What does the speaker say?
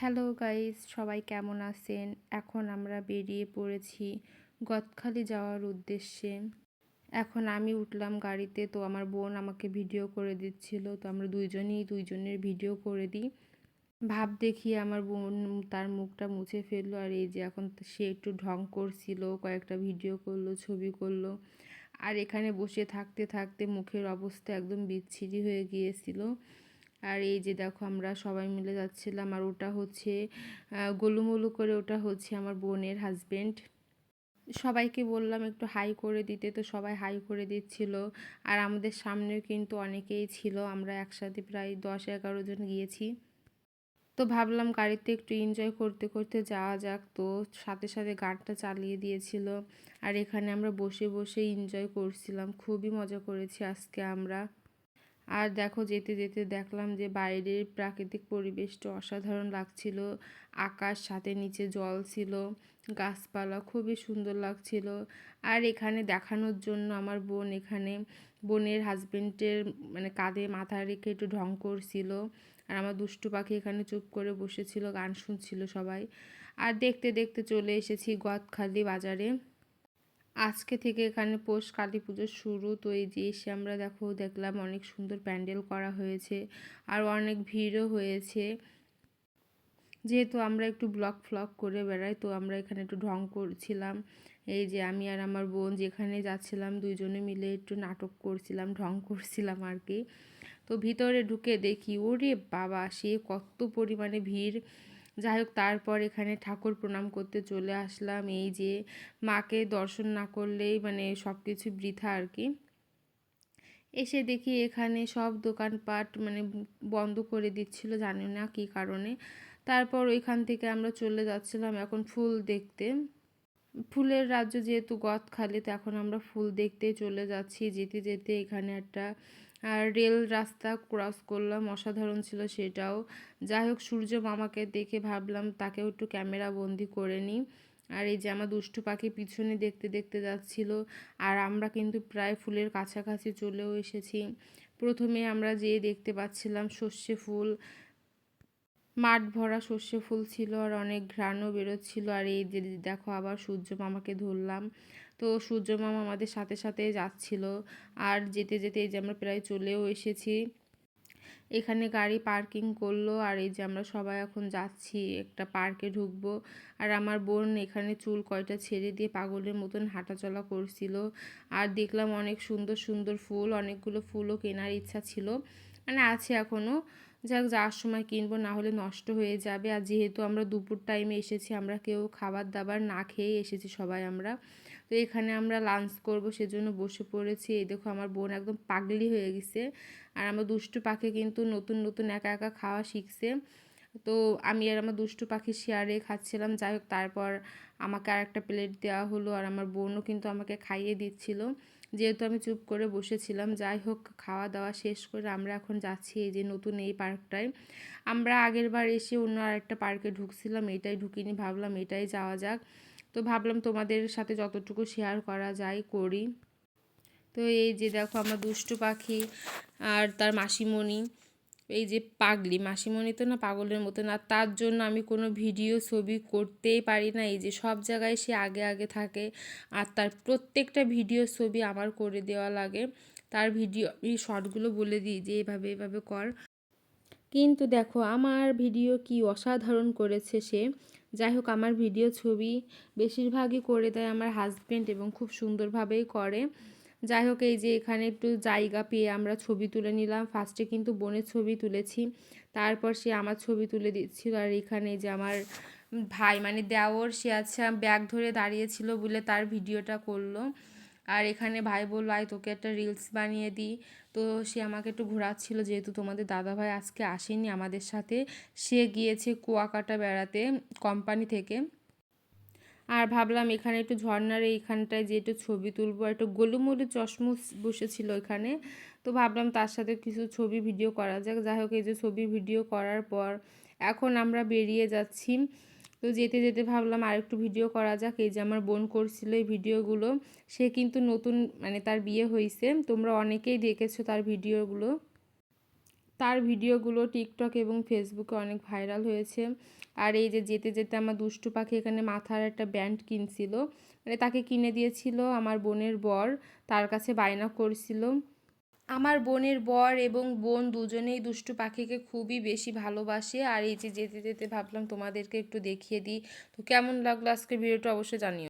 Hello guys সবাই কেমন আছেন? এখন আমরা বেরিয়ে পড়েছি গদখালি যাওয়ার উদ্দেশ্যে। এখন আমি উঠলাম গাড়িতে, তো আমার বোন আমাকে ভিডিও করে দিচ্ছিল, তো আমরা দুইজনই দুইজনের ভিডিও করে দিই। ভাব দেখিয়ে আমার বোন তার মুখটা মুছে ফেলল, আর এই যে এখন সে একটু ঢং করছিল, কয়েকটা ভিডিও করল, ছবি করল। আর এখানে বসে থাকতে থাকতে মুখের অবস্থা একদম বিচ্ছিরি হয়ে গিয়েছিল। আর এই যে দেখো আমরা সবাই মিলে যাচ্ছিলাম আর ওটা হচ্ছে গোলুমলু করে ওটা হচ্ছে আমার বোনের হাজবেন্ড সবাইকে বললাম একটু হাই করে দিতে, তো সবাই হাই করে দিচ্ছিল। আর আমাদের সামনেও কিন্তু অনেকেই ছিল, আমরা একসাথে প্রায় দশ এগারো জন গিয়েছি। তো ভাবলাম গাড়িতে একটু এনজয় করতে করতে যাওয়া যাক, তো সাথে সাথে গাড়িটা চালিয়ে দিয়েছিল। আর এখানে আমরা বসে বসে এনজয় করছিলাম, খুবই মজা করেছি আজকে আমরা। আর দেখো যেতে যেতে দেখলাম যে বাইরের প্রাকৃতিক পরিবেশটা অসাধারণ লাগছিল। আকাশ সাথে নিচে জল ছিল, গাছপালা খুবই সুন্দর লাগছিল। আর এখানে দেখানোর জন্য আমার বোন এখানে, বোনের হাজবেন্ডের মানে কাঁধে মাথা রেখে একটু ঢং করছিল। আর আমার দুষ্টু পাখি এখানে চুপ করে বসেছিল, গান শুনছিল সবাই। আর দেখতে দেখতে চলে এসেছি গদখালি বাজারে। আজকে থেকে এখানে পৌষ কালী পুজো শুরু। তো এই যে এসে আমরা দেখো, দেখলাম অনেক সুন্দর প্যান্ডেল করা হয়েছে আর অনেক ভিড়ও হয়েছে। যেহেতু আমরা একটু ব্লগ ফ্লগ করে বেড়াই, তো আমরা এখানে একটু ঢং করছিলাম। এই যে আমি আর আমার বোন যেখানে যাচ্ছিলাম, দুইজনে মিলে একটু নাটক করছিলাম, ঢং করছিলাম আর কি। তো ভিতরে ঢুকে দেখি, ওরে বাবা, সে কত পরিমাণে ভিড়। যাই হোক তারপর এখানে ঠাকুর প্রণাম করতে চলে আসলাম। এই যে মাকে দর্শন না করলেই মানে সব কিছু বৃথা আর কি। এসে দেখি এখানে সব দোকানপাট মানে বন্ধ করে দিচ্ছিল, জানি না কি কারণে। তারপর ওইখান থেকে আমরা চলে যাচ্ছিলাম এখন ফুল দেখতে। ফুলের রাজ্য যেহেতু গদ খালি তো এখন আমরা ফুল দেখতে চলে যাচ্ছি। যেতে যেতে এখানে একটা আর রেল রাস্তা ক্রস করলাম, অসাধারণ ছিল সেটাও। যাই হোক, সূর্য মামাকে দেখে ভাবলাম তাকেও একটু ক্যামেরা বন্দি করে নিই। আর এই যে আমার দুষ্টু পাখি পিছনে দেখতে দেখতে যাচ্ছিল, আর আমরা কিন্তু প্রায় ফুলের কাছাকাছি চলেও এসেছি। প্রথমে আমরা যেয়ে দেখতে পাচ্ছিলাম সর্ষে ফুল মাঠ ভরা সর্ষে ফুল ছিল আর অনেক ঘ্রাণও বেরোচ্ছিল। আর এই যে দেখো আবার সূর্য মামাকে ধরলাম। তো সূর্য মামা আমাদের সাথে সাথে যাচ্ছিল। আর যেতে যেতে এই যে আমরা প্রায় চলেও এসেছি। এখানে গাড়ি পার্কিং করল। আর এই যে আমরা সবাই এখন যাচ্ছি, একটা পার্কে ঢুকবো। আর আমার বোন এখানে চুল কয়টা ছেড়ে দিয়ে পাগলের মতন হাঁটাচলা করছিল। আর দেখলাম অনেক সুন্দর সুন্দর ফুল, অনেকগুলো ফুলও কেনার ইচ্ছা ছিল। মানে আছে এখনও যাক যাওয়ার সময় কিনবো, না হলে নষ্ট হয়ে যাবে। আর যেহেতু আমরা দুপুর টাইমে এসেছি, আমরা কেউ খাবার দাবার না খেয়ে এসেছি সবাই আমরা। তো এখানে আমরা লাঞ্চ করব, সেজন্য বসে পড়েছি। এই দেখো, আমার বোন একদম পাগলি হয়ে গেছে। আর আমার দুষ্টু পাখি কিন্তু নতুন নতুন একা একা খাওয়া শিখছে। তো আমি আর আমার দুষ্টু পাখি শেয়ারে খাচ্ছিলাম। যাই হোক, তারপর আমাকে আর একটা প্লেট দেওয়া হলো। আর আমার বোনও কিন্তু আমাকে খাইয়ে দিচ্ছিল। যেহেতু আমি চুপ করে বসেছিলাম, যাই হোক খাওয়া দাওয়া শেষ করে আমরা এখন যাচ্ছি এই যে নতুন এই পার্কটায়। আমরা আগের বার এসে অন্য আরেকটা পার্কে ঢুকছিলাম, এটাই ঢুকিনি, ভাবলাম এটাই যাওয়া যাক। তো ভাবলাম তোমাদের সাথে যতটুকু শেয়ার করা যায় করি। তো এই যে দেখো, আমার দুষ্টু পাখি আর তার মাসিমণি। এই যে পাগলি, মাসিমণি তো না পাগলের মতো না তার জন্য আমি কোনো ভিডিও, ছবি করতেই পারি না। এই যে সব জায়গায় সে আগে আগে থাকে, আর তার প্রত্যেকটা ভিডিও, ছবি আমার করে দেওয়া লাগে। তার ভিডিও, এই শর্টগুলো বলে দিই যে এভাবে এভাবে কর। কিন্তু দেখো, আমার ভিডিও কি অসাধারণ করেছে সে। যাই হোক, আমার ভিডিও, ছবি বেশিরভাগই করে দেয় আমার হাজব্যান্ড এবং খুব সুন্দরভাবেই করে। যাই হোক, এই যে এখানে একটু জায়গা পেয়ে আমরা ছবি তুলে নিলাম। ফার্স্টে কিন্তু বোনের ছবি তুলেছি। তারপর সে আমার ছবি তুলে দিচ্ছিল। আর এখানে যে আমার ভাই মানে দেওর, সে আচ্ছা ব্যাগ ধরে দাঁড়িয়েছিল বলে তার ভিডিওটা করল। আর এখানে ভাই বলল, আয়, তোকে একটা রিলস বানিয়ে দিই। তো সে আমাকে একটু ঘোরাচ্ছিল, যেহেতু তোমাদের দাদাভাই আজকে আসেনি আমাদের সাথে, সে গিয়েছে কুয়াকাটা বেড়াতে কোম্পানি থেকে। আর ভাবলাম এখানে একটু ঝর্নার এইখানটায় যে একটু ছবি তুলবো একটু গোলুমলু চশমুস বসেছিল এখানে তো ভাবলাম তার সাথে কিছু ছবি ভিডিও করা যাক। যাই হোক, এই যে ছবি ভিডিও করার পর এখন আমরা বেরিয়ে যাচ্ছি। তো যেতে যেতে ভাবলাম আরেকটু ভিডিও করা যাক। এই যে আমার বোন করছিল এই ভিডিওগুলো, সে কিন্তু নতুন মানে তার বিয়ে হয়েছে তোমরা অনেকেই দেখেছ তার ভিডিওগুলো। তার ভিডিওগুলো টিকটক এবং ফেসবুকে অনেক ভাইরাল হয়েছে। আর এই যে যেতে যেতে আমার দুষ্টু পাখি এখানে মাথার একটা ব্যান্ড কিনছিল। মানে তাকে কিনে দিয়েছিল আমার বোনের বর, তার কাছে বায়না করছিল। আমার বোনের বর এবং বোন দুজনেই দুষ্টু পাখিকে খুবই বেশি ভালোবাসে। আর এই যে যেতে যেতে ভাবলাম তোমাদেরকে একটু দেখিয়ে দিই। তো কেমন লাগল আজকে ভিডিওটা অবশ্যই জানিও।